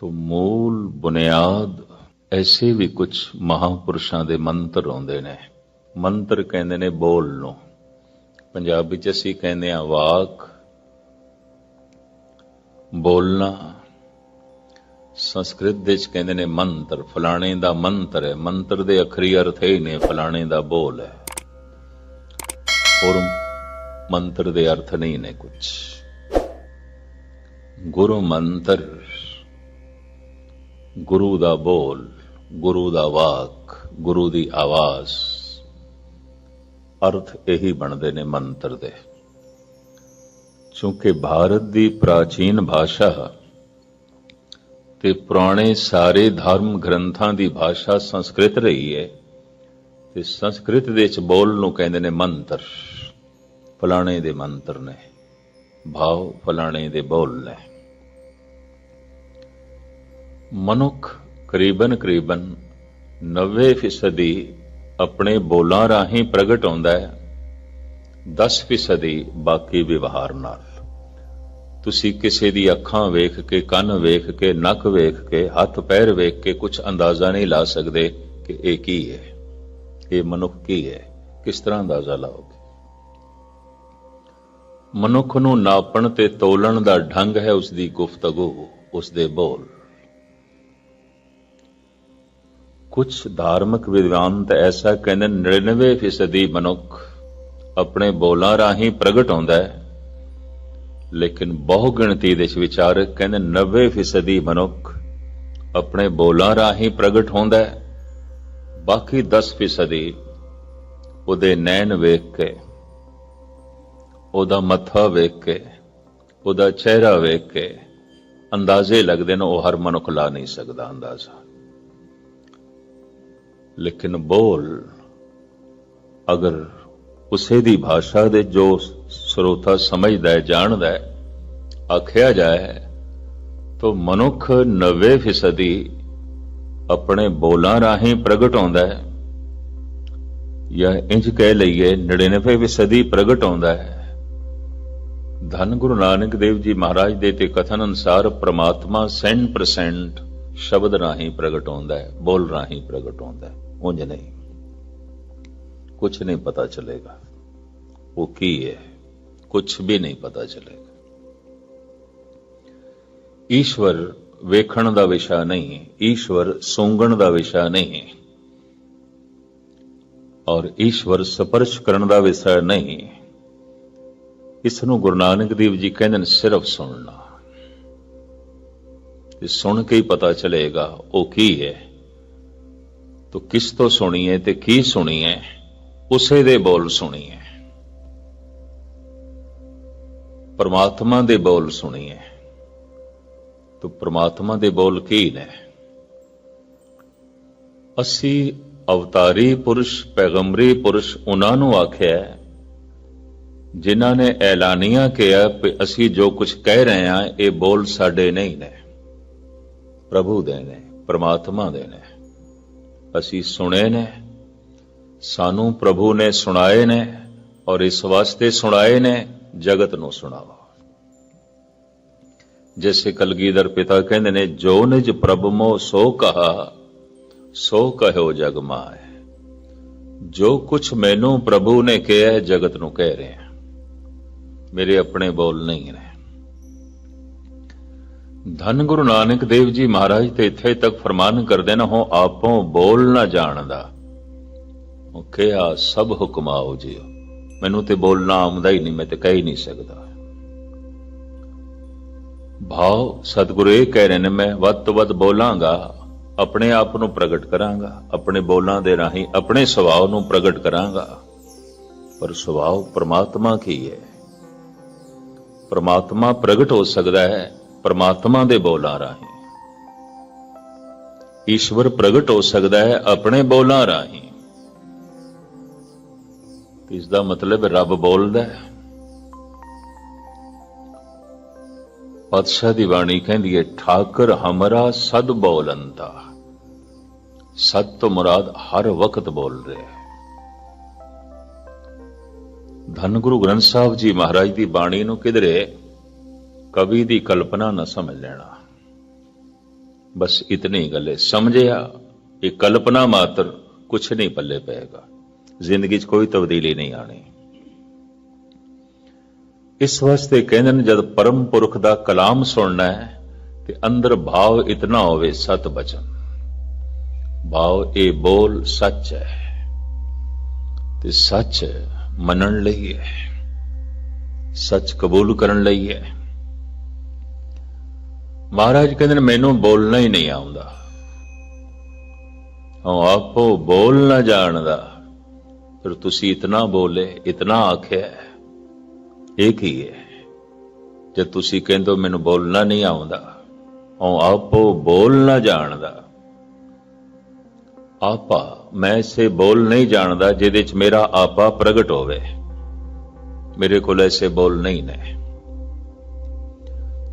ਤੋ ਮੂਲ ਬੁਨਿਆਦ ਐਸੇ ਵੀ ਕੁਝ ਮਹਾਪੁਰਸ਼ਾਂ ਦੇ ਮੰਤਰ ਆਉਂਦੇ ਨੇ। ਮੰਤਰ ਕਹਿੰਦੇ ਨੇ ਬੋਲ ਨੂੰ। ਪੰਜਾਬੀ ਚ ਅਸੀਂ ਕਹਿੰਦੇ ਆ ਵਾਕ, ਬੋਲਣਾ। ਸੰਸਕ੍ਰਿਤ ਦੇ ਚ ਕਹਿੰਦੇ ਨੇ ਮੰਤਰ, ਫਲਾਣੇ ਦਾ ਮੰਤਰ ਹੈ। ਮੰਤਰ ਦੇ ਅਖਰੀ ਅਰਥ ਇਹ ਨੇ, ਫਲਾਣੇ ਦਾ ਬੋਲ ਹੈ। ਔਰ ਮੰਤਰ ਦੇ ਅਰਥ ਨਹੀਂ ਨੇ ਕੁਝ ਗੁਰੂ ਮੰਤਰ ਗੁਰੂ ਦਾ ਬੋਲ, ਗੁਰੂ ਦਾ ਵਾਕ, ਗੁਰੂ ਦੀ ਆਵਾਜ਼। ਅਰਥ ਇਹੀ ਬਣਦੇ ਨੇ ਮੰਤਰ ਦੇ। ਕਿਉਂਕਿ ਭਾਰਤ ਦੀ ਪ੍ਰਾਚੀਨ ਭਾਸ਼ਾ ਤੇ ਪੁਰਾਣੇ ਸਾਰੇ ਧਰਮ ਗ੍ਰੰਥਾਂ ਦੀ ਭਾਸ਼ਾ ਸੰਸਕ੍ਰਿਤ ਰਹੀ ਹੈ, ਤੇ ਸੰਸਕ੍ਰਿਤ ਦੇ ਵਿੱਚ ਬੋਲ ਨੂੰ ਕਹਿੰਦੇ ਨੇ ਮੰਤਰ। ਫਲਾਣੇ ਦੇ ਮੰਤਰ ਨੇ। ਭਾਵ ਫਲਾਣੇ ਦੇ ਬੋਲ ਨੇ। ਮਨੁੱਖ ਕਰੀਬਨ ਕਰੀਬਨ 90% ਆਪਣੇ ਬੋਲਾਂ ਰਾਹੀਂ ਪ੍ਰਗਟ ਹੁੰਦਾ ਹੈ। 10% ਬਾਕੀ ਵਿਵਹਾਰ ਨਾਲ। ਤੁਸੀਂ ਕਿਸੇ ਦੀ ਅੱਖਾਂ ਵੇਖ ਕੇ, ਕੰਨ ਵੇਖ ਕੇ, ਨੱਕ ਵੇਖ ਕੇ, ਹੱਥ ਪੈਰ ਵੇਖ ਕੇ ਕੁਝ ਅੰਦਾਜ਼ਾ ਨਹੀਂ ਲਾ ਸਕਦੇ ਕਿ ਇਹ ਕੀ ਹੈ। ਇਹ ਮਨੁੱਖ ਕੀ ਹੈ? ਕਿਸ ਤਰ੍ਹਾਂ ਅੰਦਾਜ਼ਾ ਲਾਓਗੇ? ਮਨੁੱਖ ਨੂੰ ਨਾਪਣ ਤੇ ਤੋਲਣ ਦਾ ਢੰਗ ਹੈ ਉਸ ਦੀ ਗੁਫ਼ਤਗੂ ਉਸ ਦੇ ਬੋਲ। ਕੁਝ ਧਾਰਮਿਕ ਵਿਦਵਾਨ ਤਾਂ ਐਸਾ ਕਹਿੰਦੇ ਨੇ, 99% ਮਨੁੱਖ ਆਪਣੇ ਬੋਲਾਂ ਰਾਹੀਂ ਪ੍ਰਗਟ ਹੁੰਦਾ ਹੈ। ਲੇਕਿਨ ਬਹੁ ਗਿਣਤੀ ਦੇ ਵਿਚਾਰਕ ਕਹਿੰਦੇ 90% ਮਨੁੱਖ ਆਪਣੇ ਬੋਲਾਂ ਰਾਹੀਂ ਪ੍ਰਗਟ ਹੁੰਦਾ ਹੈ। ਬਾਕੀ 10% ਉਹਦੇ ਨੈਣ ਵੇਖ ਕੇ ਉਹਦਾ ਮੱਥਾ ਵੇਖ ਕੇ ਉਹਦਾ ਚਿਹਰਾ ਵੇਖ ਕੇ ਅੰਦਾਜ਼ੇ ਲੱਗਦੇ ਨੇ ਉਹ ਹਰ ਮਨੁੱਖ ਲਾ ਨਹੀਂ ਸਕਦਾ ਅੰਦਾਜ਼ਾ। ਲੇਕਿਨ ਬੋਲ ਅਗਰ ਉਸੇ ਦੀ ਭਾਸ਼ਾ ਦੇ ਜੋ ਸਰੋਤਾ ਸਮਝਦਾ ਹੈ, ਜਾਣਦਾ ਹੈ, ਆਖਿਆ ਜਾਏ, ਤਾਂ ਮਨੁੱਖ 90% ਆਪਣੇ ਬੋਲਾਂ ਰਾਹੀਂ ਪ੍ਰਗਟ ਹੁੰਦਾ ਹੈ। ਜਾਂ ਇੰਜ ਕਹਿ ਲਈਏ 99% ਪ੍ਰਗਟ ਹੁੰਦਾ ਹੈ। ਧੰਨ ਗੁਰੂ ਨਾਨਕ ਦੇਵ ਜੀ ਮਹਾਰਾਜ ਦੇ ਤੇ ਕਥਨ ਅਨੁਸਾਰ ਪ੍ਰਮਾਤਮਾ 100% ਸ਼ਬਦ ਰਾਹੀਂ ਪ੍ਰਗਟ ਹੁੰਦਾ ਹੈ, ਬੋਲ ਰਾਹੀਂ ਪ੍ਰਗਟ ਹੁੰਦਾ ਹੈ। ਉਂਝ ਨਹੀਂ। ਕੁਝ ਨਹੀਂ ਪਤਾ ਚੱਲੇਗਾ। ਉਹ ਕੀ ਹੈ ਕੁਝ ਵੀ ਨਹੀਂ ਪਤਾ ਚੱਲੇਗਾ। ਈਸ਼ਵਰ ਵੇਖਣ ਦਾ ਵਿਸ਼ਾ ਨਹੀਂ, ਈਸ਼ਵਰ ਸੌਂਗਣ ਦਾ ਵਿਸ਼ਾ ਨਹੀਂ। ਔਰ ਈਸ਼ਵਰ ਸਪਰਸ਼ ਕਰਨ ਦਾ ਵਿਸ਼ਾ ਨਹੀਂ। ਇਸ ਨੂੰ ਗੁਰੂ ਨਾਨਕ ਦੇਵ ਜੀ ਕਹਿੰਦੇ ਨੇ ਸਿਰਫ ਸੁਣਨਾ। ਤੇ ਸੁਣ ਕੇ ਹੀ ਪਤਾ ਚੱਲੇਗਾ ਉਹ ਕੀ ਹੈ। ਤੋ ਕਿਸ ਤੋਂ ਸੁਣੀਏ ਤੇ ਕੀ ਸੁਣੀਏ ਉਸੇ ਦੇ ਬੋਲ ਸੁਣੀਏ ਪਰਮਾਤਮਾ ਦੇ ਬੋਲ ਸੁਣੀਏ ਤੋ ਪਰਮਾਤਮਾ ਦੇ ਬੋਲ ਕੀ ਨੇ? ਅਸੀਂ ਅਵਤਾਰੀ ਪੁਰਸ਼ ਪੈਗੰਬਰੀ ਪੁਰਸ਼ ਉਹਨਾਂ ਨੂੰ ਆਖਿਆ ਹੈ, ਜਿਨ੍ਹਾਂ ਨੇ ਐਲਾਨੀਆਂ ਕਿਹਾ ਕਿ ਅਸੀਂ ਜੋ ਕੁਝ ਕਹਿ ਰਹੇ ਹਾਂ ਇਹ ਬੋਲ ਸਾਡੇ ਨਹੀਂ ਨੇ। ਪ੍ਰਭੂ ਦੇ ਨੇ ਪਰਮਾਤਮਾ ਦੇ ਨੇ। ਅਸੀਂ ਸੁਣੇ ਨੇ, ਸਾਨੂੰ ਪ੍ਰਭੂ ਨੇ ਸੁਣਾਏ ਨੇ ਔਰ ਇਸ ਵਾਸਤੇ ਸੁਣਾਏ ਨੇ, ਜਗਤ ਨੂੰ ਸੁਣਾਓ ਜਿਵੇਂ ਕਲਗੀਧਰ ਪਿਤਾ ਕਹਿੰਦੇ ਨੇ, ਜੋ ਨਿਜ ਪ੍ਰਭ ਮੋ ਸੋ ਕਹਾ, ਸੋ ਕਹਿਓ ਜਗ ਮਾਏ। ਜੋ ਕੁਛ ਮੈਨੂੰ ਪ੍ਰਭੂ ਨੇ ਕਿਹਾ, ਜਗਤ ਨੂੰ ਕਹਿ ਰਿਹਾ। ਮੇਰੇ ਆਪਣੇ ਬੋਲ ਨਹੀਂ ਨੇ ਧੰਨ ਗੁਰੂ ਨਾਨਕ ਦੇਵ ਜੀ ਮਹਾਰਾਜ, ਤੇ ਇੱਥੇ ਤੱਕ ਫਰਮਾਨ ਕਰਦੇ ਨਾ ਹੋ, ਆਪੋਂ ਬੋਲ ਨਾ ਜਾਣਦਾ। ਉਹ ਕਿਹਾ ਸਭ ਹੁਕਮ ਆਓ ਜਿਓ। ਮੈਨੂੰ ਤੇ ਬੋਲਣਾ ਆਉਂਦਾ ਹੀ ਨਹੀਂ, ਮੈਂ ਤੇ ਕਹਿ ਹੀ ਨਹੀਂ ਸਕਦਾ। ਭਾਵ ਸਤਿਗੁਰੂ ਇਹ ਕਹਿ ਰਹੇ ਨੇ, ਮੈਂ ਵੱਧ ਤੋਂ ਵੱਧ ਬੋਲਾਂਗਾ, ਆਪਣੇ ਆਪ ਨੂੰ ਪ੍ਰਗਟ ਕਰਾਂਗਾ, ਆਪਣੇ ਬੋਲਾਂ ਦੇ ਰਾਹੀਂ ਆਪਣੇ ਸੁਭਾਅ ਨੂੰ ਪ੍ਰਗਟ ਕਰਾਂਗਾ। ਪਰ ਸੁਭਾਅ ਪ੍ਰਮਾਤਮਾ ਕੀ ਹੈ? ਪ੍ਰਮਾਤਮਾ ਪ੍ਰਗਟ ਹੋ ਸਕਦਾ ਹੈ। ਪਰਮਾਤਮਾ ਦੇ ਬੋਲਾਂ ਰਾਹੀਂ ਈਸ਼ਵਰ ਪ੍ਰਗਟ ਹੋ ਸਕਦਾ ਹੈ ਆਪਣੇ ਬੋਲਾਂ ਰਾਹੀਂ ਇਸ ਦਾ ਮਤਲਬ ਰੱਬ ਬੋਲਦਾ ਹੈ। ਪਾਤਸ਼ਾਹ ਦੀ ਬਾਣੀ ਕਹਿੰਦੀ ਹੈ, ਠਾਕਰ ਹਮਰਾ ਸਦ ਬੋਲੰਦਾ ਸਤ ਤੋਂ ਮੁਰਾਦ ਹਰ ਵਕਤ ਬੋਲ ਰਿਹਾ ਹੈ। ਧੰਨ ਗੁਰੂ ਗ੍ਰੰਥ ਸਾਹਿਬ ਜੀ ਮਹਾਰਾਜ ਦੀ ਬਾਣੀ ਨੂੰ ਕਿਧਰੇ ਕਵੀ ਦੀ ਕਲਪਨਾ ਨਾ ਸਮਝ ਲੈਣਾ। ਬਸ ਇਤਨੀ ਗੱਲ ਹੈ। ਸਮਝਿਆ, ਇਹ ਕਲਪਨਾ ਮਾਤਰ ਕੁਛ ਨਹੀਂ ਪੱਲੇ ਪਏਗਾ। ਜ਼ਿੰਦਗੀ 'ਚ ਕੋਈ ਤਬਦੀਲੀ ਨਹੀਂ ਆਣੀ। ਇਸ ਵਾਸਤੇ ਕਹਿੰਦੇ ਨੇ, ਜਦ ਪਰਮ ਪੁਰਖ ਦਾ ਕਲਾਮ ਸੁਣਨਾ ਹੈ, ਤੇ ਅੰਦਰ ਭਾਵ ਇਤਨਾ ਹੋਵੇ ਸਤ ਬਚਨ। ਭਾਵ ਇਹ ਬੋਲ ਸੱਚ ਹੈ। ਤੇ ਸੱਚ ਮੰਨਣ ਲਈ ਹੈ। ਸੱਚ ਕਬੂਲ ਕਰਨ ਲਈ ਹੈ। ਮਹਾਰਾਜ ਕਹਿੰਦੇ ਨੇ, ਮੈਨੂੰ ਬੋਲਣਾ ਹੀ ਨਹੀਂ ਆਉਂਦਾ। ਹਾਂ ਆਪੋ ਬੋਲ ਨਾ ਜਾਣਦਾ ਫਿਰ ਤੁਸੀਂ ਇਤਨਾ ਬੋਲੇ, ਇਤਨਾ ਆਖਿਆ ਇਹ ਕੀ ਹੈ। ਜੇ ਤੁਸੀਂ ਕਹਿੰਦੇ ਮੈਨੂੰ ਬੋਲਣਾ ਨਹੀਂ ਆਉਂਦਾ ਹਾਂ ਆਪੋ ਬੋਲ ਨਾ ਜਾਣਦਾ। ਆਪਾ, ਮੈਂ ਇਸੇ ਬੋਲ ਨਹੀਂ ਜਾਣਦਾ, ਜਿਹਦੇ ਚ ਮੇਰਾ ਆਪਾ ਪ੍ਰਗਟ ਹੋਵੇ। ਮੇਰੇ ਕੋਲ ਐਸੇ ਬੋਲ ਨਹੀਂ ਨੇ।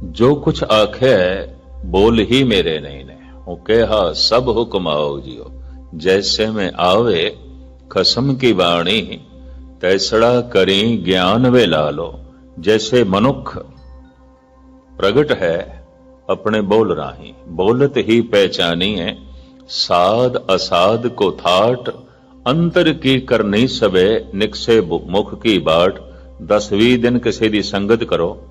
ਜੋ ਕੁਛ ਆਖਿਆ ਬੋਲ ਹੀ ਮੇਰੇ ਨਹੀਂ ਨੇ ਉਹ ਕਿਹਾ, ਸਭ ਹੁਕਮ ਆਓ ਜੀਓ। ਜੈਸੇ ਮੈਂ ਆਵੇ, ਖਸਮ ਕੀ ਬਾਣੀ, ਤੈਸੜਾ ਕਰੀ ਗਿਆਨ ਵੇ ਲਾ ਲੋ। ਜੈਸੇ ਮਨੁੱਖ ਪ੍ਰਗਟ ਹੈ, ਆਪਣੇ ਬੋਲ ਰਾਹੀਂ। ਬੋਲਤ ਹੀ ਪਹਿਚਾਨੀ ਹੈ ਸਾਧ ਅਸਾਧ ਕੋ ਥਾਟ, ਅੰਤਰ ਕੀ ਕਰਨੀ ਸਵੇ, ਨਿਕਸੇ ਬੁ- ਮੁਖ ਕੀ ਬਾਟ। 10-20 ਦਿਨ ਕਿਸੇ ਦੀ ਸੰਗਤ ਕਰੋ।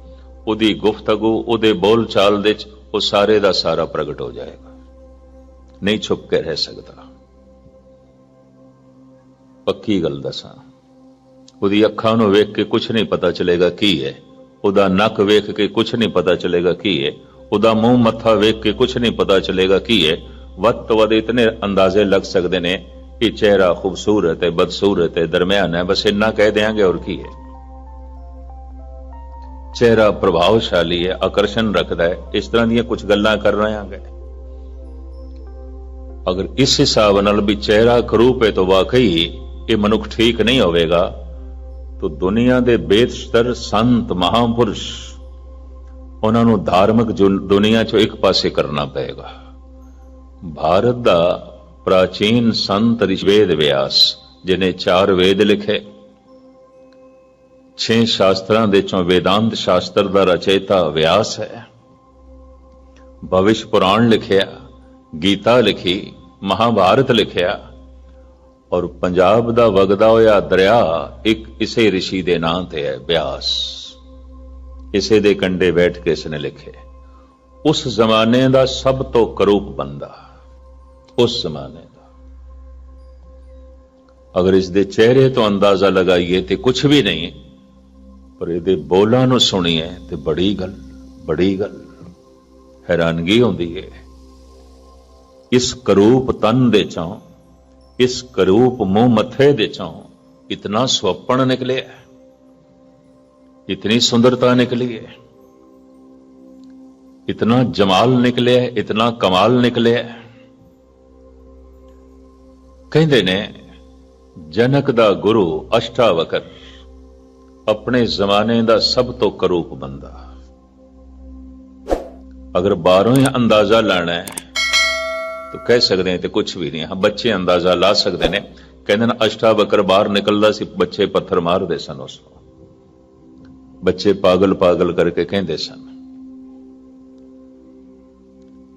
ਉਹਦੀ ਗੁਫ਼ਤਗੂ, ਉਹਦੇ ਬੋਲ ਚਾਲ ਦੇ ਚ ਉਹ ਸਾਰੇ ਦਾ ਸਾਰਾ ਪ੍ਰਗਟ ਹੋ ਜਾਏਗਾ। ਨਹੀਂ ਛੁਪ ਕੇ ਰਹਿ ਸਕਦਾ। ਪੱਕੀ ਗੱਲ ਦੱਸਾਂ, ਉਹਦੀ ਅੱਖਾਂ ਨੂੰ ਵੇਖ ਕੇ ਕੁਝ ਨਹੀਂ ਪਤਾ ਚਲੇਗਾ ਕੀ ਹੈ। ਉਹਦਾ ਨੱਕ ਵੇਖ ਕੇ ਕੁਝ ਨਹੀਂ ਪਤਾ ਚਲੇਗਾ ਕੀ ਹੈ। ਉਹਦਾ ਮੂੰਹ, ਮੱਥਾ ਵੇਖ ਕੇ ਕੁਝ ਨਹੀਂ ਪਤਾ ਚਲੇਗਾ ਕੀ ਹੈ। ਵੱਧ ਤੋਂ ਵੱਧ ਇਤਨੇ ਅੰਦਾਜ਼ੇ ਲੱਗ ਸਕਦੇ ਨੇ ਕਿ ਚਿਹਰਾ ਖੂਬਸੂਰਤ ਹੈ, ਬਦਸੂਰਤ ਹੈ, ਦਰਮਿਆਨ ਹੈ। ਬਸ ਇੰਨਾ ਕਹਿ ਦੇਾਂਗੇ ਔਰ ਕੀ ਹੈ। ਚਿਹਰਾ ਪ੍ਰਭਾਵਸ਼ਾਲੀ ਹੈ, ਆਕਰਸ਼ਣ ਰੱਖਦਾ ਹੈ, ਇਸ ਤਰ੍ਹਾਂ ਦੀਆਂ ਕੁਝ ਗੱਲਾਂ ਕਰ ਰਹੇ ਹਾਂਗੇ ਅਗਰ ਇਸ ਹਿਸਾਬ ਨਾਲ ਵੀ ਚਿਹਰਾ ਕਰੂਪ ਹੈ ਤਾਂ ਵਾਕਈ ਇਹ ਮਨੁੱਖ ਠੀਕ ਨਹੀਂ ਹੋਵੇਗਾ, ਤਾਂ ਦੁਨੀਆ ਦੇ ਬੇਸ਼ਤਰ ਸੰਤ ਮਹਾਪੁਰਸ਼ ਉਹਨਾਂ ਨੂੰ ਧਾਰਮਿਕ ਜੁਨ- ਦੁਨੀਆ ਚੋਂ ਇੱਕ ਪਾਸੇ ਕਰਨਾ ਪਏਗਾ। ਭਾਰਤ ਦਾ ਪ੍ਰਾਚੀਨ ਸੰਤ ਰਿਸ਼ਵੇਦ ਵਿਆਸ ਜਿਨੇ ਚਾਰ ਵੇਦ ਲਿਖੇ ਛੇ ਸ਼ਾਸਤਰਾਂ ਦੇ ਚੋਂ ਵੇਦਾਂਤ ਸ਼ਾਸਤਰ ਦਾ ਰਚੇਤਾ ਵਿਆਸ ਹੈ। ਭਵਿਸ਼ ਪੁਰਾਣ ਲਿਖਿਆ, ਗੀਤਾ ਲਿਖੀ, ਮਹਾਭਾਰਤ ਲਿਖਿਆ ਔਰ ਪੰਜਾਬ ਦਾ ਵਗਦਾ ਹੋਇਆ ਦਰਿਆ ਇੱਕ ਇਸੇ ઋષਿ ਦੇ ਨਾਂ ਤੇ ਹੈ ਬਿਆਸ। ਇਸੇ ਦੇ ਕੰਢੇ ਬੈਠ ਕੇ ਇਸਨੇ ਲਿਖੇ, ਉਸ ਜ਼ਮਾਨੇ ਦਾ ਸਭ ਤੋਂ ਕਰੂਪ ਬੰਦਾ, ਉਸ ਜ਼ਮਾਨੇ ਦਾ। ਅਗਰ ਇਸ ਦੇ ਚਿਹਰੇ ਤੋਂ ਅੰਦਾਜ਼ਾ ਲਗਾਈਏ ਤੇ ਕੁਝ ਵੀ ਨਹੀਂ ਪਰ ਇਹਦੇ ਬੋਲਾਂ ਨੂੰ ਸੁਣੀਏ ਤੇ ਬੜੀ ਗੱਲ ਬੜੀ ਗੱਲ। ਹੈਰਾਨਗੀ ਹੁੰਦੀ ਹੈ ਇਸ ਕਰੂਪ ਤਨ ਦੇ ਚੋਂ, ਇਸ ਕਰੂਪ ਮੂੰਹ ਮੱਥੇ ਦੇ ਚੋਂ ਇਤਨਾ ਸਵਪਨ ਨਿਕਲਿਆ। ਇਤਨੀ ਸੁੰਦਰਤਾ ਨਿਕਲੀ ਹੈ ਇਤਨਾ ਜਮਾਲ ਨਿਕਲਿਆ, ਇਤਨਾ ਕਮਾਲ ਨਿਕਲਿਆ। ਕਹਿੰਦੇ ਨੇ, ਜਨਕ ਦਾ ਗੁਰੂ ਅਸ਼ਟਾਵਕਰ ਆਪਣੇ ਜ਼ਮਾਨੇ ਦਾ ਸਭ ਤੋਂ ਕਰੂਪ ਬੰਦਾ। ਅਗਰ ਬਾਹਰੋਂ ਹੀ ਅੰਦਾਜ਼ਾ ਲੈਣਾ ਹੈ, ਤਾਂ ਕਹਿ ਸਕਦੇ ਹਾਂ ਤੇ ਕੁਝ ਵੀ ਨਹੀਂ। ਹਾਂ, ਬੱਚੇ ਅੰਦਾਜ਼ਾ ਲਾ ਸਕਦੇ ਨੇ। ਕਹਿੰਦੇ ਨੇ ਅਸ਼ਟਾ ਅਸ਼ਟਾਵਕਰ ਬਾਹਰ ਨਿਕਲਦਾ ਸੀ, ਬੱਚੇ ਪੱਥਰ ਮਾਰਦੇ ਸਨ ਉਸ ਨੂੰ। ਬੱਚੇ ਪਾਗਲ ਪਾਗਲ ਕਰਕੇ ਕਹਿੰਦੇ ਸਨ,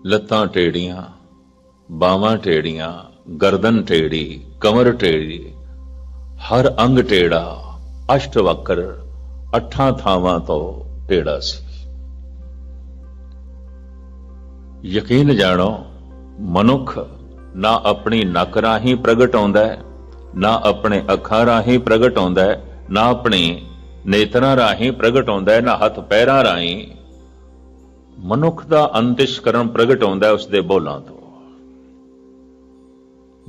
ਲੱਤਾਂ ਟੇੜੀਆਂ, ਬਾਹਾਂ ਟੇੜੀਆਂ, ਗਰਦਨ ਟੇੜੀ, ਕਮਰ ਟੇੜੀ, ਹਰ ਅੰਗ ਟੇੜਾ। ਅਸ਼ਟਵਕਰ ਅੱਠਾਂ ਥਾਵਾਂ ਤੋਂ ਟੇੜਾ ਸੀ। ਯਕੀਨ ਜਾਣੋ, ਮਨੁੱਖ ਨਾ ਆਪਣੀ ਨੱਕ ਰਾਹੀਂ ਪ੍ਰਗਟ ਆਉਂਦਾ ਹੈ, ਨਾ ਆਪਣੇ ਅੱਖਾਂ ਰਾਹੀਂ ਪ੍ਰਗਟ ਆਉਂਦਾ ਹੈ, ਨਾ ਆਪਣੇ ਨੇਤਰਾਂ ਰਾਹੀਂ ਪ੍ਰਗਟ ਆਉਂਦਾ ਹੈ, ਨਾ ਹੱਥ ਪੈਰਾਂ ਰਾਹੀਂ ਮਨੁੱਖ ਦਾ ਅੰਤਿਸ਼ਕਰਨ ਪ੍ਰਗਟ ਆਉਂਦਾ ਹੈ ਉਸਦੇ ਬੋਲਾਂ ਤੋਂ।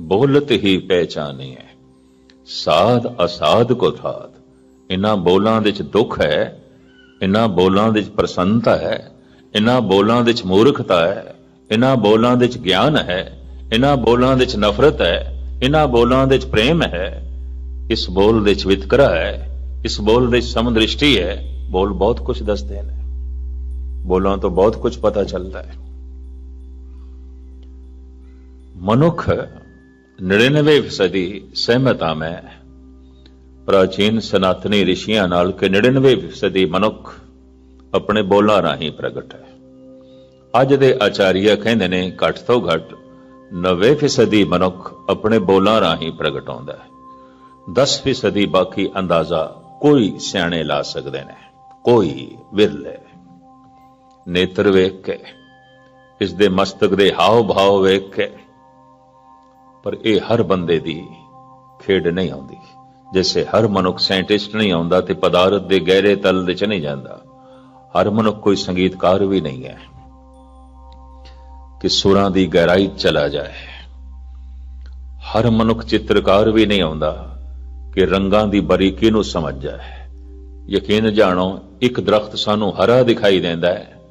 ਬੋਲਤ ਹੀ ਪਹਿਚਾਨੀ ਹੈ। ਸਾਧ ਅਸਾਧ ਕੋ ਥਾਤ। ਇਨ੍ਹਾਂ ਬੋਲਾਂ ਦੇ ਵਿੱਚ ਦੁੱਖ ਹੈ, ਇਨ੍ਹਾਂ ਬੋਲਾਂ ਦੇ ਵਿੱਚ ਪ੍ਰਸੰਨਤਾ ਹੈ, ਇਨ੍ਹਾਂ ਬੋਲਾਂ ਦੇ ਵਿੱਚ ਮੂਰਖਤਾ ਹੈ, ਇਨ੍ਹਾਂ ਬੋਲਾਂ ਦੇ ਵਿੱਚ ਗਿਆਨ ਹੈ, ਇਨ੍ਹਾਂ ਬੋਲਾਂ ਦੇ ਵਿੱਚ ਨਫ਼ਰਤ ਹੈ, ਇਨ੍ਹਾਂ ਬੋਲਾਂ ਦੇ ਵਿੱਚ ਪ੍ਰੇਮ ਹੈ। ਇਸ ਬੋਲ ਦੇ ਵਿੱਚ ਵਿਤਕਰਾ ਹੈ, ਇਸ ਬੋਲ ਦੇ ਵਿੱਚ ਸਮਦ੍ਰਿਸ਼ਟੀ ਹੈ। ਬੋਲ ਬਹੁਤ ਕੁਝ ਦੱਸਦੇ ਨੇ। ਬੋਲਾਂ ਤੋਂ ਬਹੁਤ ਕੁਝ ਪਤਾ ਚੱਲਦਾ ਹੈ। ਮਨੁੱਖ 99% ਸਹਿਮਤਾ ਮੈਂ। ਪ੍ਰਾਚੀਨ ਸਨਾਤਨੀ ਰਿਸ਼ੀਆਂ ਨਾਲ ਕਿ 99% ਮਨੁੱਖ ਆਪਣੇ ਬੋਲਾਂ ਰਾਹੀਂ ਪ੍ਰਗਟ ਹੈ। ਅੱਜ ਦੇ ਆਚਾਰੀਆ ਕਹਿੰਦੇ ਨੇ ਘੱਟ ਤੋਂ ਘੱਟ 90% ਮਨੁੱਖ ਆਪਣੇ ਬੋਲਾਂ ਰਾਹੀਂ ਪ੍ਰਗਟ ਹੁੰਦਾ ਹੈ। 10% ਬਾਕੀ ਅੰਦਾਜ਼ਾ ਕੋਈ ਸਿਆਣੇ ਲਾ ਸਕਦੇ ਨੇ, ਕੋਈ ਵਿਰਲੇ। ਨੇਤਰ ਵੇਖ ਕੇ, ਇਸ ਦੇ ਮਸਤਕ ਦੇ ਹਾਵ ਭਾਵ ਵੇਖ ਕੇ, ਪਰ ਇਹ ਹਰ ਬੰਦੇ ਦੀ ਖੇਡ ਨਹੀਂ ਆਉਂਦੀ। ਜਿਵੇਂ ਹਰ ਮਨੁੱਖ ਸਾਇੰਟਿਸਟ ਨਹੀਂ ਆਉਂਦਾ ਤੇ ਪਦਾਰਥ ਦੇ ਗਹਿਰੇ ਤਲ ਵਿੱਚ ਨਹੀਂ ਜਾਂਦਾ, ਹਰ ਮਨੁੱਖ ਕੋਈ ਸੰਗੀਤਕਾਰ ਵੀ ਨਹੀਂ ਹੈ। ਕਿ ਸੁਰਾਂ ਦੀ ਗਹਿਰਾਈ ਚਲਾ ਜਾਏ। ਹਰ ਮਨੁੱਖ ਚਿੱਤਰਕਾਰ ਵੀ ਨਹੀਂ ਆਉਂਦਾ ਕਿ ਰੰਗਾਂ ਦੀ ਬਰੀਕੀ ਨੂੰ ਸਮਝ ਜਾਏ। ਯਕੀਨ ਜਾਣੋ, ਇੱਕ ਦਰਖਤ ਸਾਨੂੰ ਹਰਾ ਦਿਖਾਈ ਦਿੰਦਾ ਹੈ,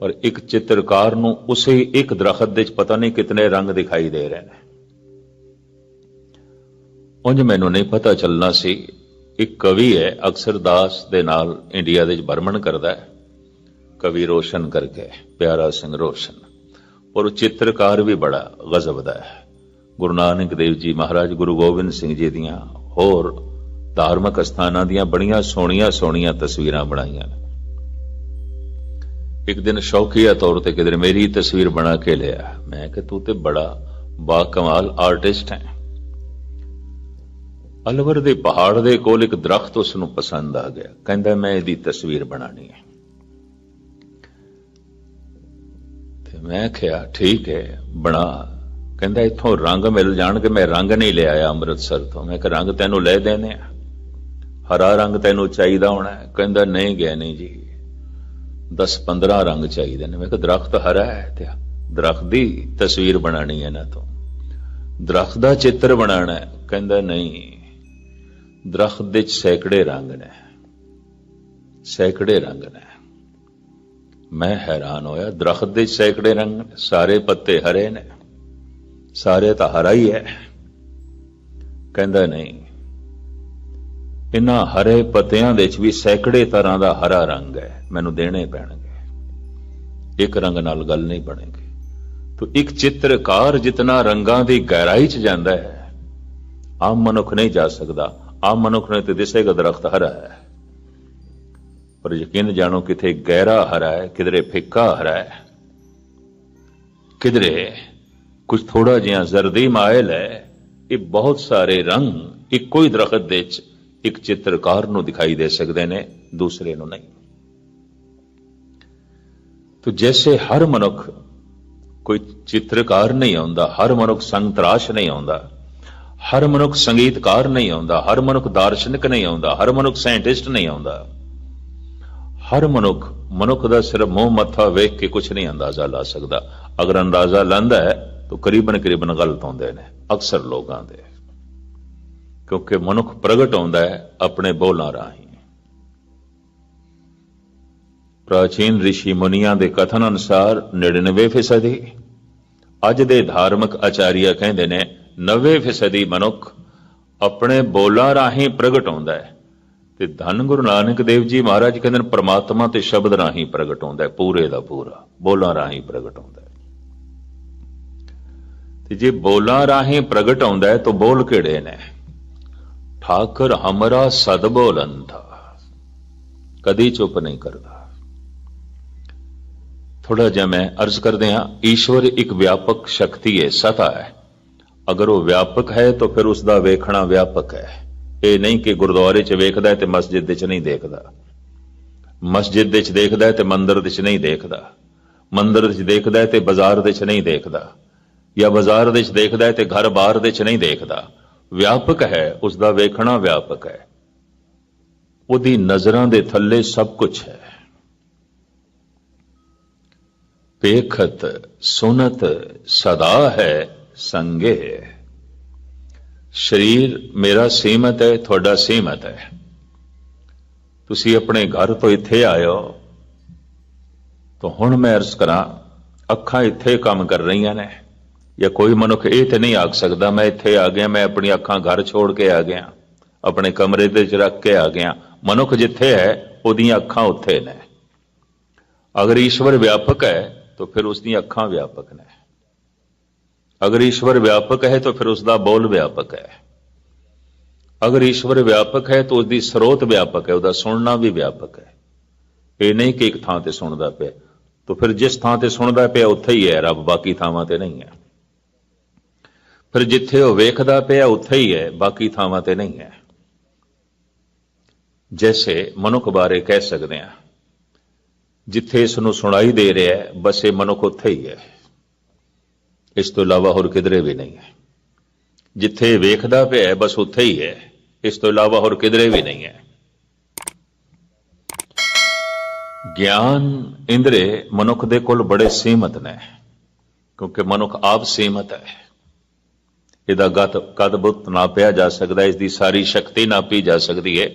ਪਰ ਇੱਕ ਚਿੱਤਰਕਾਰ ਨੂੰ ਉਸੇ ਇੱਕ ਦਰਖਤ ਦੇ ਵਿੱਚ ਪਤਾ ਨਹੀਂ ਕਿਤਨੇ ਰੰਗ ਦਿਖਾਈ ਦੇ ਰਹੇ ਨੇ। ਉਂਝ ਮੈਨੂੰ ਨਹੀਂ ਪਤਾ ਚੱਲਣਾ ਸੀ ਇੱਕ ਕਵੀ ਹੈ ਅਕਸਰ ਦਾਸ ਦੇ ਨਾਲ ਇੰਡੀਆ ਦੇ ਵਿੱਚ ਭਰਮਣ ਕਰਦਾ ਹੈ। ਕਵੀ ਰੋਸ਼ਨ ਕਰਕੇ, ਪਿਆਰਾ ਸਿੰਘ ਰੋਸ਼ਨ। ਔਰ ਉਹ ਚਿੱਤਰਕਾਰ ਵੀ ਬੜਾ ਗਜ਼ਬ ਦਾ ਹੈ। ਗੁਰੂ ਨਾਨਕ ਦੇਵ ਜੀ ਮਹਾਰਾਜ ਗੁਰੂ ਗੋਬਿੰਦ ਸਿੰਘ ਜੀ ਦੀਆਂ ਹੋਰ ਧਾਰਮਿਕ ਸਥਾਨਾਂ ਦੀਆਂ ਬੜੀਆਂ ਸੋਹਣੀਆਂ ਸੋਹਣੀਆਂ ਤਸਵੀਰਾਂ ਬਣਾਈਆਂ ਨੇ। ਇੱਕ ਦਿਨ ਸ਼ੌਕੀਆ ਤੌਰ ਤੇ ਕਿਧਰ ਮੇਰੀ ਤਸਵੀਰ ਬਣਾ ਕੇ ਲਿਆ। ਮੈਂ ਕਿ ਤੂੰ ਤੇ ਬੜਾ ਬਾ ਕਮਾਲ ਆਰਟਿਸਟ ਹੈ। ਅਲਵਰ ਦੇ ਪਹਾੜ ਦੇ ਕੋਲ ਇੱਕ ਦਰਖਤ ਉਸ ਨੂੰ ਪਸੰਦ ਆ ਗਿਆ। ਕਹਿੰਦਾ, ਮੈਂ ਇਹਦੀ ਤਸਵੀਰ ਬਣਾਣੀ ਹੈ। ਤੇ ਮੈਂ ਕਿਹਾ, ਠੀਕ ਹੈ, ਬਣਾ। ਕਹਿੰਦਾ, ਇੱਥੋਂ ਰੰਗ ਮਿਲ ਜਾਣਗੇ। ਮੈਂ ਰੰਗ ਨਹੀਂ ਲਿਆਇਆ ਅੰਮ੍ਰਿਤਸਰ ਤੋਂ। ਮੈਂ ਕਿਹਾ, ਰੰਗ ਤੈਨੂੰ ਲੈ ਦੇਣੇ ਆ। ਹਰਾ ਰੰਗ ਤੈਨੂੰ ਚਾਹੀਦਾ ਹੋਣਾ ਕਹਿੰਦਾ, ਨਹੀਂ ਗਿਆ ਨਹੀਂ ਜੀ। 10 15 ਰੰਗ ਚਾਹੀਦੇ ਨੇ। ਮੈਂ ਕਿਹਾ, ਦਰਖਤ ਹਰਾ ਹੈ ਤੇ ਦਰਖਤ ਦੀ ਤਸਵੀਰ ਬਣਾਣੀ ਹੈ ਨਾ ਤੋਂ। ਦਰਖਤ ਦਾ ਚਿੱਤਰ ਬਣਾਣਾ ਹੈ। ਕਹਿੰਦਾ, ਨਹੀਂ। ਦਰਖਤ ਦੇ ਸੈਂਕੜੇ ਰੰਗ ਨੇ। ਸੈਂਕੜੇ ਰੰਗ ਨੇ। ਮੈਂ ਹੈਰਾਨ ਹੋਇਆ, ਦਰਖਤ ਦੇ ਸੈਂਕੜੇ ਰੰਗ ਨੇ। ਸਾਰੇ ਪੱਤੇ ਹਰੇ ਨੇ। ਸਾਰੇ ਤਾਂ ਹਰਾ ਹੀ ਹੈ। ਕਹਿੰਦਾ ਨਹੀਂ। ਇਨ੍ਹਾਂ ਹਰੇ ਪੱਤਿਆਂ ਦੇ ਵਿੱਚ ਵੀ ਸੈਂਕੜੇ ਤਰ੍ਹਾਂ ਦਾ ਹਰਾ ਰੰਗ ਹੈ। ਮੈਨੂੰ ਦੇਣੇ ਪੈਣਗੇ। ਇੱਕ ਰੰਗ ਨਾਲ ਗੱਲ ਨਹੀਂ ਬਣੇਗੀ। ਤੋ ਇੱਕ ਚਿੱਤਰਕਾਰ ਜਿਤਨਾ ਰੰਗਾਂ ਦੀ ਗਹਿਰਾਈ 'ਚ ਜਾਂਦਾ ਹੈ, ਆਮ ਮਨੁੱਖ ਨਹੀਂ ਜਾ ਸਕਦਾ। ਆਮ ਮਨੁੱਖ ਨੇ ਤੇ ਦਿਸੇਗਾ ਦਰਖਤ ਹਰਾ ਹੈ। ਪਰ ਯਕੀਨ ਜਾਣੋ ਕਿਥੇ ਗਹਿਰਾ ਹਰਾ ਹੈ, ਕਿਧਰੇ ਫਿੱਕਾ ਹਰਾ ਹੈ। ਕਿਧਰੇ ਕੁਝ ਥੋੜਾ ਜਿਹਾ ਜ਼ਰਦੀ ਮਾਇਲ ਹੈ, ਇਹ ਬਹੁਤ ਸਾਰੇ ਰੰਗ ਇੱਕੋ ਹੀ ਦਰਖਤ ਦੇ ਵਿੱਚ ਇੱਕ ਚਿੱਤਰਕਾਰ ਨੂੰ ਦਿਖਾਈ ਦੇ ਸਕਦੇ ਨੇ, ਦੂਸਰੇ ਨੂੰ ਨਹੀਂ। ਤੋ ਜੈਸੇ ਹਰ ਮਨੁੱਖ ਕੋਈ ਚਿੱਤਰਕਾਰ ਨਹੀਂ ਆਉਂਦਾ, ਹਰ ਮਨੁੱਖ ਸੰਤਰਾਸ਼ ਨਹੀਂ ਆਉਂਦਾ ਹਰ ਮਨੁੱਖ ਸੰਗੀਤਕਾਰ ਨਹੀਂ ਆਉਂਦਾ, ਹਰ ਮਨੁੱਖ ਦਾਰਸ਼ਨਿਕ ਨਹੀਂ ਆਉਂਦਾ, ਹਰ ਮਨੁੱਖ ਸਾਇੰਟਿਸਟ ਨਹੀਂ ਆਉਂਦਾ। ਹਰ ਮਨੁੱਖ ਮਨੁੱਖ ਦਾ ਸਿਰਫ ਮੂੰਹ ਮੱਥਾ ਵੇਖ ਕੇ ਕੁਝ ਨਹੀਂ ਅੰਦਾਜ਼ਾ ਲਾ ਸਕਦਾ। ਅਗਰ ਅੰਦਾਜ਼ਾ ਲੈਂਦਾ ਹੈ, ਤਾਂ ਕਰੀਬਨ ਕਰੀਬਨ ਗਲਤ ਆਉਂਦੇ ਨੇ, ਅਕਸਰ ਲੋਕਾਂ ਦੇ। ਕਿਉਂਕਿ ਮਨੁੱਖ ਪ੍ਰਗਟ ਆਉਂਦਾ ਹੈ ਆਪਣੇ ਬੋਲਾਂ ਰਾਹੀਂ। ਪ੍ਰਾਚੀਨ ઋષਿ ਮੁਨੀਆਂ ਦੇ ਕਥਨ ਅਨੁਸਾਰ 99% ਅੱਜ ਦੇ ਧਾਰਮਿਕ ਆਚਾਰੀਆ ਕਹਿੰਦੇ ਨੇ 90% ਮਨੁੱਖ ਆਪਣੇ ਬੋਲਾਂ ਰਾਹੀਂ ਪ੍ਰਗਟ ਹੁੰਦਾ ਹੈ ਤੇ ਧੰਨ ਗੁਰੂ ਨਾਨਕ ਦੇਵ ਜੀ ਮਹਾਰਾਜ ਕਹਿੰਦੇ ਨੇ, ਪ੍ਰਮਾਤਮਾ ਤੇ ਸ਼ਬਦ ਰਾਹੀਂ ਪ੍ਰਗਟ ਹੁੰਦਾ ਹੈ, ਪੂਰੇ ਦਾ ਪੂਰਾ, ਬੋਲਾਂ ਰਾਹੀਂ ਪ੍ਰਗਟ ਹੁੰਦਾ ਹੈ। ਤੇ ਜੇ ਬੋਲਾਂ ਰਾਹੀਂ ਪ੍ਰਗਟ ਹੁੰਦਾ ਹੈ, ਤਾਂ ਬੋਲ ਕਿਹੜੇ ਨੇ? ਠਾਕਰ ਹਮਰਾ ਸਦ ਬੋਲੰਦਾ। ਕਦੀ ਚੁੱਪ ਨਹੀਂ ਕਰਦਾ। ਥੋੜਾ ਜਿਹਾ ਮੈਂ ਅਰਜ਼ ਕਰਦੇ ਹਾਂ, ਈਸ਼ਵਰ ਇੱਕ ਵਿਆਪਕ ਸ਼ਕਤੀ ਹੈ, ਸਤਾ ਹੈ। ਅਗਰ ਉਹ ਵਿਆਪਕ ਹੈ ਤਾਂ ਫਿਰ ਉਸ ਦਾ ਵੇਖਣਾ ਵਿਆਪਕ ਹੈ। ਇਹ ਨਹੀਂ ਕਿ ਗੁਰਦੁਆਰੇ 'ਚ ਵੇਖਦਾ ਹੈ ਤੇ ਮਸਜਿਦ ਵਿੱਚ ਨਹੀਂ ਦੇਖਦਾ। ਮਸਜਿਦ ਵਿੱਚ ਦੇਖਦਾ ਹੈ ਤੇ ਮੰਦਿਰ ਦੇ 'ਚ ਨਹੀਂ ਦੇਖਦਾ। ਮੰਦਿਰ ਦੇ 'ਚ ਦੇਖਦਾ ਹੈ ਤੇ ਬਾਜ਼ਾਰ ਵਿੱਚ ਨਹੀਂ ਦੇਖਦਾ। ਜਾਂ ਬਾਜ਼ਾਰ ਦੇ 'ਚ ਦੇਖਦਾ ਹੈ ਤੇ ਘਰ ਬਾਹਰ ਦੇ 'ਚ ਨਹੀਂ ਦੇਖਦਾ। ਵਿਆਪਕ ਹੈ, ਉਸ ਦਾ ਵੇਖਣਾ ਵਿਆਪਕ ਹੈ। ਉਹਦੀ ਨਜ਼ਰਾਂ ਦੇ ਥੱਲੇ ਸਭ ਕੁਝ ਹੈ। ਵੇਖਤ ਸੁਨਤ ਸਦਾ ਹੈ ਸੰਗੇ ਸਰੀਰ ਮੇਰਾ ਸੀਮਤ ਹੈ, ਤੁਹਾਡਾ ਸੀਮਤ ਹੈ। ਤੁਸੀਂ ਆਪਣੇ ਘਰ ਤੋਂ ਇੱਥੇ ਆਇਓ। ਤਾਂ ਹੁਣ ਮੈਂ ਅਰਜ਼ ਕਰਾਂ, ਅੱਖਾਂ ਇੱਥੇ ਕੰਮ ਕਰ ਰਹੀਆਂ ਨੇ। ਜਾਂ ਕੋਈ ਮਨੁੱਖ ਇਹ ਤੇ ਨਹੀਂ ਆਖ ਸਕਦਾ, ਮੈਂ ਇੱਥੇ ਆ ਗਿਆ, ਮੈਂ ਆਪਣੀ ਅੱਖਾਂ ਘਰ ਛੋੜ ਕੇ ਆ ਗਿਆ। ਆਪਣੇ ਕਮਰੇ ਦੇ ਵਿੱਚ ਰੱਖ ਕੇ ਆ ਗਿਆ। ਮਨੁੱਖ ਜਿੱਥੇ ਹੈ, ਉਹਦੀਆਂ ਅੱਖਾਂ ਉੱਥੇ ਨੇ। ਅਗਰ ਈਸ਼ਵਰ ਵਿਆਪਕ ਹੈ, ਤਾਂ ਫਿਰ ਉਸ ਦੀਆਂ ਅੱਖਾਂ ਵਿਆਪਕ ਨੇ। ਅਗਰ ਈਸ਼ਵਰ ਵਿਆਪਕ ਹੈ ਤਾਂ ਫਿਰ ਉਸ ਦਾ ਬੋਲ ਵਿਆਪਕ ਹੈ। ਅਗਰ ਈਸ਼ਵਰ ਵਿਆਪਕ ਹੈ ਤਾਂ ਉਸ ਦੀ ਸਰੋਤ ਵਿਆਪਕ ਹੈ, ਉਹਦਾ ਸੁਣਨਾ ਵੀ ਵਿਆਪਕ ਹੈ। ਇਹ ਨਹੀਂ ਕਿ ਇੱਕ ਥਾਂ ਤੇ ਸੁਣਦਾ ਪਿਆ। ਤਾਂ ਫਿਰ ਜਿਸ ਥਾਂ ਤੇ ਸੁਣਦਾ ਪਿਆ, ਉੱਥੇ ਹੀ ਹੈ, ਰੱਬ ਬਾਕੀ ਥਾਵਾਂ ਤੇ ਨਹੀਂ ਹੈ। ਫਿਰ ਜਿੱਥੇ ਉਹ ਵੇਖਦਾ ਪਿਆ, ਉੱਥੇ ਹੀ ਹੈ, ਬਾਕੀ ਥਾਵਾਂ ਤੇ ਨਹੀਂ ਹੈ। ਜੈਸੇ ਮਨੁੱਖ ਬਾਰੇ ਕਹਿ ਸਕਦੇ ਹਾਂ, ਜਿੱਥੇ ਇਸ ਨੂੰ ਸੁਣਾਈ ਦੇ ਰਿਹਾ ਹੈ, ਬਸ ਇਹ ਮਨੁੱਖ ਉੱਥੇ ਹੀ ਹੈ। ਇਸ ਤੋਂ ਇਲਾਵਾ ਹੋਰ ਕਿਧਰੇ ਵੀ ਨਹੀਂ ਹੈ। ਜਿੱਥੇ ਵੇਖਦਾ ਪਿਆ ਬਸ ਉੱਥੇ ਹੀ ਹੈ। ਇਸ ਤੋਂ ਇਲਾਵਾ ਹੋਰ ਕਿਧਰੇ ਵੀ ਨਹੀਂ ਹੈ। ਗਿਆਨ ਇੰਦਰੇ ਮਨੁੱਖ ਦੇ ਕੋਲ ਬੜੇ ਸੀਮਤ ਨੇ ਕਿਉਂਕਿ ਮਨੁੱਖ ਆਪ ਸੀਮਤ ਹੈ। ਇਹਦਾ ਗਤ ਕਦ ਬੁੱਤ ਨਾ ਪਿਆ ਜਾ ਸਕਦਾ ਹੈ, ਇਸ ਦੀ ਸਾਰੀ ਸ਼ਕਤੀ ਨਾ ਪੀ ਜਾ ਸਕਦੀ ਹੈ।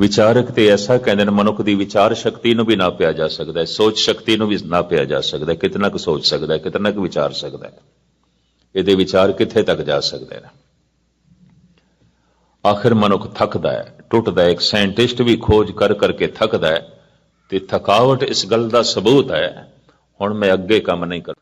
ਵਿਚਾਰਕ ਤੇ ਐਸਾ ਕਹਿੰਦੇ ਨੇ, ਮਨੁੱਖ ਦੀ ਵਿਚਾਰ ਸ਼ਕਤੀ ਨੂੰ ਵੀ ਨਾਪਿਆ ਜਾ ਸਕਦਾ ਹੈ, ਸੋਚ ਸ਼ਕਤੀ ਨੂੰ ਵੀ ਨਾਪਿਆ ਜਾ ਸਕਦਾ ਹੈ, ਕਿਤਨਾ ਕੁ ਸੋਚ ਸਕਦਾ ਹੈ, ਕਿਤਨਾ ਕੁ ਵਿਚਾਰ ਸਕਦਾ ਹੈ। ਇਹਦੇ ਵਿਚਾਰ ਕਿੱਥੇ ਤੱਕ ਜਾ ਸਕਦੇ ਨੇ? ਆਖਿਰ ਮਨੁੱਖ ਥੱਕਦਾ ਹੈ, ਟੁੱਟਦਾ ਹੈ, ਇੱਕ ਸਾਇੰਟਿਸਟ ਵੀ ਖੋਜ ਕਰ ਕਰਕੇ ਥੱਕਦਾ ਹੈ ਤੇ ਥਕਾਵਟ ਇਸ ਗੱਲ ਦਾ ਸਬੂਤ ਹੈ, ਹੁਣ ਮੈਂ ਅੱਗੇ ਕੰਮ ਨਹੀਂ ਕਰ